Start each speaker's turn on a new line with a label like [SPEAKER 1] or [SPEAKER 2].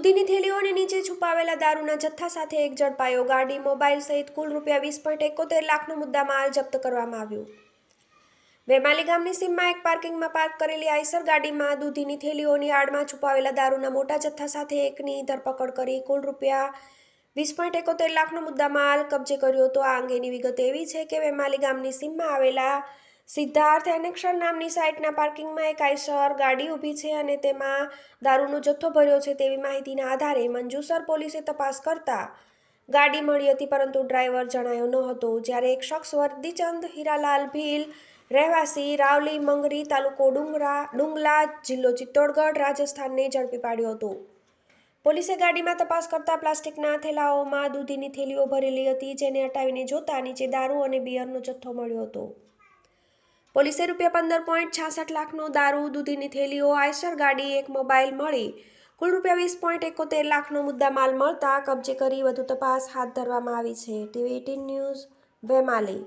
[SPEAKER 1] દૂધીની થેલીઓની નીચે છુપાવેલા દારૂના જથ્થા સાથે એક ઝડપાયો ગાડી, મોબાઈલ સહિત કુલ રૂપિયા વીસ પોઈન્ટ એકોતેર લાખનો મુદ્દામાલ જપ્ત કરવામાં આવ્યો. વેમાલી ગામની સીમમાં એક પાર્કિંગમાં પાર્ક કરેલી આઈસર ગાડીમાં દૂધીની થેલીઓની આડમાં છુપાવેલા દારૂના મોટા જથ્થા સાથે એકની ધરપકડ કરી કુલ રૂપિયા વીસ પોઈન્ટ એકોતેર લાખનો મુદ્દામાલ કબજે કર્યો. હતો આ અંગેની વિગત એવી છે કે વેમાલી ગામની સીમમાં આવેલા સિદ્ધાર્થ એનેક્ષર નામની સાઇટના પાર્કિંગમાં એક આઈસર ગાડી ઊભી છે અને તેમાં દારૂનો જથ્થો ભર્યો છે તેવી માહિતીના આધારે મંજુસર પોલીસે તપાસ કરતા ગાડી મળી હતી, પરંતુ ડ્રાઈવર જણાયો ન હતો. જ્યારે એક શખ્સ વર્દીચંદ, હીરાલાલ ભીલ, રહેવાસી રાવલી મંગરી તાલુકો ડુંગરા, ડુંગલા જિલ્લો ચિત્તોડગઢ, રાજસ્થાનને ઝડપી પાડ્યો હતો. પોલીસે ગાડીમાં તપાસ કરતા પ્લાસ્ટિકના થેલાઓમાં દૂધીની થેલીઓ ભરેલી હતી, જેને હટાવીને જોતા નીચે દારૂ અને બિયરનો જથ્થો મળ્યો હતો. પોલીસે રૂપિયા પંદર પોઈન્ટ છાસઠ લાખનો દારૂ, દૂધીની થેલીઓ આઈસર ગાડી, એક મોબાઈલ મળી. કુલ રૂપિયા વીસ પોઈન્ટ એકોતેર લાખનો મુદ્દામાલ મળતા કબજે કરી વધુ તપાસ હાથ ધરવામાં આવી છે. TV eighteen news, Vemali.